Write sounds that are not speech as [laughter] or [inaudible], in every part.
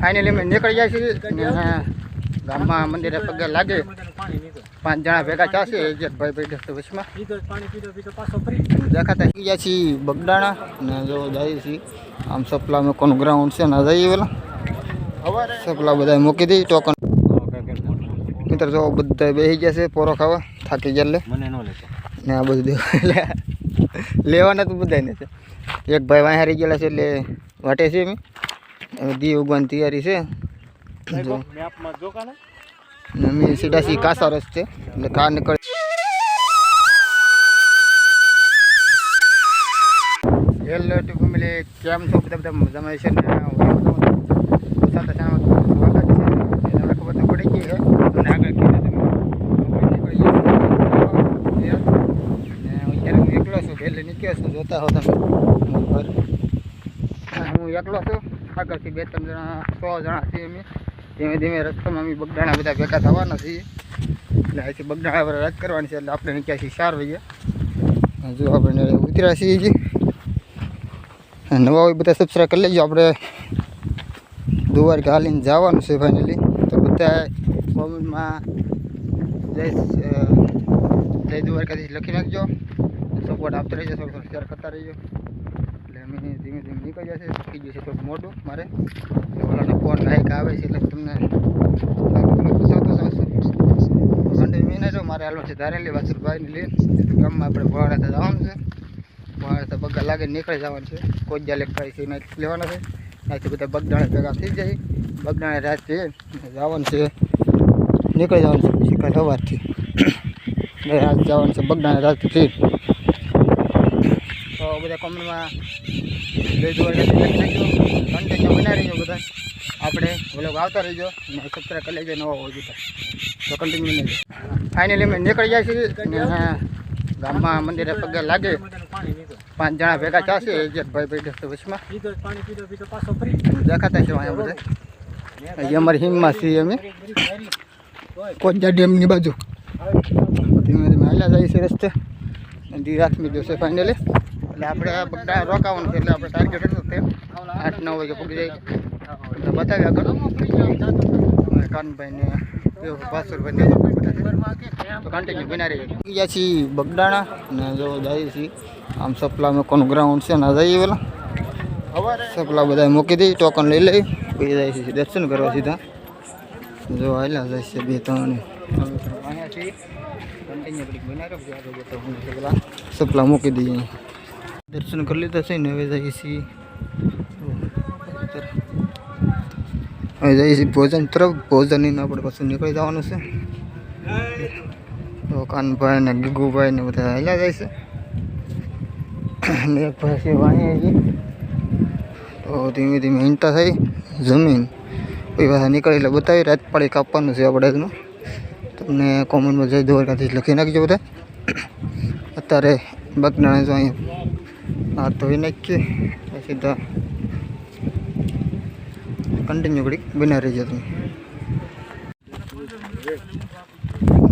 Finally અમે નીકળી જાય છીએ ગામમાં મંદિરે પગે લાગે. પાંચ જણા ભેગા ચાશે એક ભાઈ ભાઈ વચમાં દેખાતા થઈ ગયા છીએ બગડાણા ને જો જઈએ છીએ. આમ સપલા મૂકવાનું ગ્રાઉન્ડ છે ને જઈએ પેલા. સપલા બધા મૂકી દઈએ ટોકન. મિત્ર જો બધા બેસી ગયા છે પોરો ખાવા થાકી ગયા મને ન લેતો. ને આ બધું દેવા લેવાના તો બધાને છે. એક ભાઈ વાંહે રહી ગયેલા છે એટલે વાટે છે એમ દી ઉગવાની તૈયારી છે. અમે સીધા સી કાસા રસ્તે એટલે કાર નીકળ. હેલો ટુ ફેમિલી કેમ છો બધા બધા? મજામાં છે ને? સ્વાગત છે. તમને ખબર તો પડી ગઈ છે. અને આગળ એકલો છું, વહેલે નીકળ્યો છું. જોતા હો તમે. હું એકલો છું. આગળથી બે, ત્રણ જણા, સો જણા છીએ અમે. ધીમે ધીમે રસ્તામાં અમે બગડાણા બધા ભેગા થવાના છીએ. એટલે અહીંથી બગડાણા પર રદ કરવાની છે, એટલે આપણે નીકળ્યા છીએ ચાર વાગે. જો આપણે ઉતર્યા છીએ જી નવા હોય બધા સબસ્ક્રાઈબ કરી લેજો. આપણે દુવારકા હાલીને જવાનું છે ફાઇનલી તો બધા કોમેન્ટમાં જય જય દ્વારકાથી લખી નાખજો. સપોર્ટ આપતા રહેજો સપોર્ટ શેર કરતા રહેજો. અમે ધીમે ધીમે નીકળી જશે થઈ ગયું છે થોડુંક મોટું મારે. ઓલાનો ફોન લાઈક આવે છે એટલે તમને જાઉં મહિને મારે હાલવાનું છે ધારેલી વાસુરભાઈને લઈને ગામમાં આપણે ભવાડા જવાનું છે. ભવાડા તો બગા લાગે નીકળી જવાનું છે. કોઈ જ્યાં લેખાય છે એના લેવાના છે. ત્યાંથી બધા બગડાણે ભેગા થઈ જાય. બગદાણા રાત છે જવાનું છે. નીકળી જવાનું છે પછી સવારથી. [coughs] રાત જવાનું છે બગડાણે રાતથી. બધા કોમેન્ટમાં જય દ્વારકા લખી નાખજો કન્ટેન્ટ બનાવી રહીજો બધા. આપણે વ્લોગ આવતા રહીજો. અને સબસ્ક્રાઈબ કરી લેજો, નવા હોય તો. કન્ટિન્યુ નહીં. ફાઇનલી અમે નીકળી જાય છીએ. ગામમાં મંદિરે પગે લાગે. પાંચ જણા ભેગા એક ભાઈ ભાઈ દસ વચમાં. દેખાતા છે અહીંયા બધા. અહીં અમારી હિમમાં છીએ અમે. કોજા ડેમની બાજુ. ધીમે ધીમે હાલ્યા જાય છે રસ્તે. નદી રાખમી જશે ફાઇનલી એટલે આપણે રોકાવાનું છે એટલે આપણે ટાર્ગેટ હતું તે આઠ નવ વાગે પૂરી જાય. એટલે બતાવી આગળ. કાનભાઈને કાનભાઈ ને ભાસુરભાઈ ને બધા તો કન્ટિન્યુ બના રહી ગયા છીએ બગડાણા ને જો જઈએ છીએ. આમ સપલા મૂકવાનું ગ્રાઉન્ડ છે ને જઈએ પેલા સપલા બધા મૂકી દઈ ટોકન લઈ લઈ પછી જાય છે દર્શન કરવા સીધા. જો આવેલા જાય છે બે ત્રણ. પેલા સપલા મૂકી દઈએ. દર્શન કરી લીધા છે ને હવે જઈએ છીએ હવે જઈએ છીએ ભોજન તરફ ભોજન આપણે પાછું નીકળી જવાનું છે તો કાનભાઈ ને ગીગુભાઈ ને બધા હાલ્યા જાય છે ને એક ભાઈ છે વાણી હજી તો ધીમે ધીમે ઈંટા થઈ જમીન કોઈ પાછા નીકળી એટલે બતાવી રાત પાડી કાપવાનું છે આપણે એનું તમને કોમેન્ટમાં જય દ્વારકાથી લખી નાખજો બધા અત્યારે બગનાણે જો અહીંયા હાથ ધોઈ નાખીએ સીધા કન્ટિન્યુ ઘડીક બના રહીજો તમે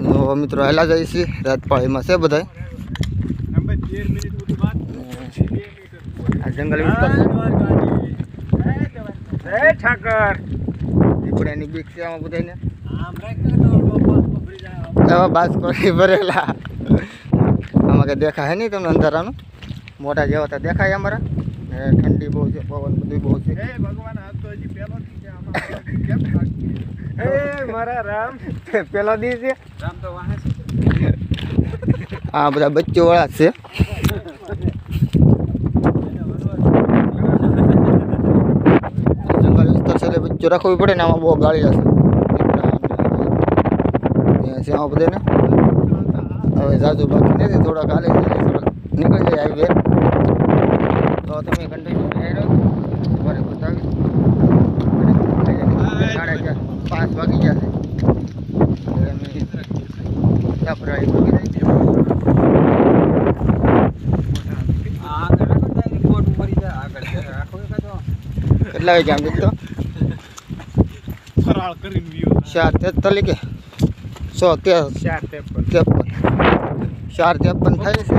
તો મિત્રો હેલા જઈએ છીએ રાતપાળીમાં છે બધા જંગલ દીપડાની બીક છે આમાં બધાને બાસ કરી ભરેલા આમાં કઈ દેખાય નહીં તમને અંધારાનું મોટા જેવા તો દેખાય અમારા. ઠંડી બહુ છે પવન બધું બહુ છે. ભગવાન આ તો હજી પહેલો મારા રામ પેલો દી છે. રામ તો વાહે આ બધા બચ્ચો વાળા જ છે. જંગલ વિસ્તાર છે બચ્ચો રાખવી પડે ને આમાં બહુ ગાળી હશે આમાં બધાને હવે જાજુ બાકી નથી થોડા હાલે નીકળી જાય હાઈવે. તો તમે કન્ટિન્યુ રહો તમારે બતાવી. સાડા ચાર પાંચ વાગી જશે એટલે અમે ચાપરાળી મૂકી દઈએ. કેટલા વાગે આમ દીધો? ફરાળ કરીને વ્યૂ ચાર તેતાલીસ કે? સો તેર. ચાર ત્રેપન ત્રેપન ચાર ત્રેપન થાય છે.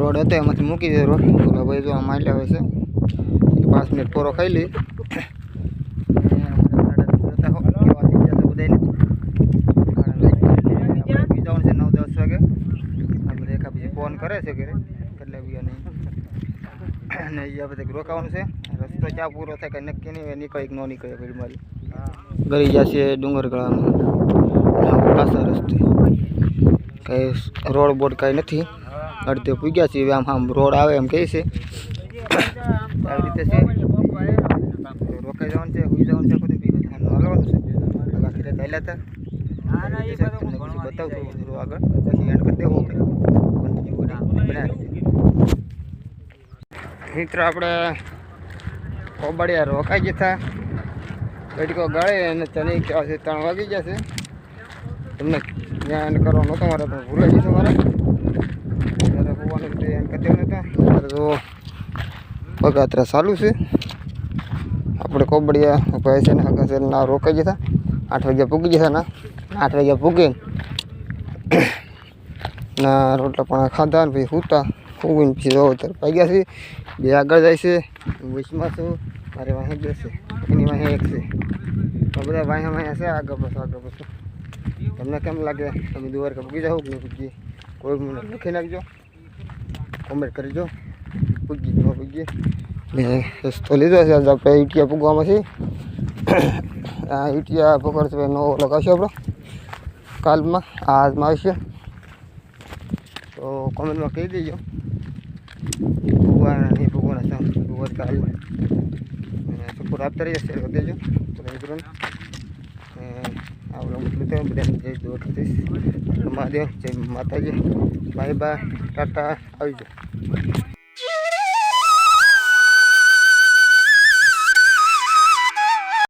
રોડ હતો, એમાંથી મૂકી દે રોડ. ઓલા ભાઈ જો આમાં એટલે આવે છે. એટલે પાંચ મિનિટ પોરો ખાઈ લઈ નવ દસ વાગે આપણે એકા પછી ફોન કરે છે ઘરે એટલે બી નહીં અને અહીંયા બધે રોકાવાનું છે રસ્તો ચા પૂરો થાય કંઈ નક્કી નહીં હોય નીકળે કે ન નીકળે પછી મારી ગરી જશે ડુંગર ગળામાં પાસા રસ્તે કંઈ રોડ બોર્ડ કાંઈ નથી. અડધે પૂગ્યા છે હવે આમ આમ રોડ આવે એમ કહે છે. આવી રીતે છે. રોકાઈ જવાનું છે હુઈ જવાનું છે બધું ભેગું થવાનું હાલવાનું છે બાકી રાત હાલ્યા હતા આવી રીતે છે. તમને પછી બતાવશું થોડું આગળ. પછી એન્ડ કરી દેવું મિત્ર આપણે કોબડિયા રોકાઈ ગયા હતા બેઠકો ગાળે અને તને ક્યાં છે ત્રણ વાગી જશે તમને ત્યાં એન્ડ કરવાનો હતો મારે પણ ભૂલાઈ જશે મારે ત્યારે પગાત્રા ચાલુ છે. આપણે કોબડિયા ભાઈ છે ને છે ના રોકાઈ જતા આઠ વાગ્યા પૂગી જતા ના. આઠ વાગ્યા પૂગી ના રોટલા પણ ખાધા ને પછી સૂતા. ફૂગીને પછી જો અત્યારે પાગ્યા છે. બે આગળ જાય છે. વચમાં છું મારે વાહે બે એની વાહે એક છે. બધા વાહે વાહે છે, આગળ પાછું આગળ પાછું. તમને કેમ લાગે? તમે દ્વારકા પૂગી જાઓ કે કોઈ મને લખી નાખજો. કોમેન્ટ કરજો પૂગી ન પૂગી. ને રસ્તો લીધો છે, આજે આપણે ઈટિયા પૂગવામાં છે આ ઈટિયા પકડશે નવો લગાવશે આપણો. કાલમાં આજમાં આવશે. તો કોમેન્ટમાં કહી દેજો. ભગવાન ભગવાન ભગવાન કાલ સપોર્ટ આપતા રહીએ શેર કરી દેજો. બધા મિત્રોને આવડો. તો બધાને જય દ્વારકાધીશ મહાદેવ જય માતાજી. બાય બાય ટાટા આવજો.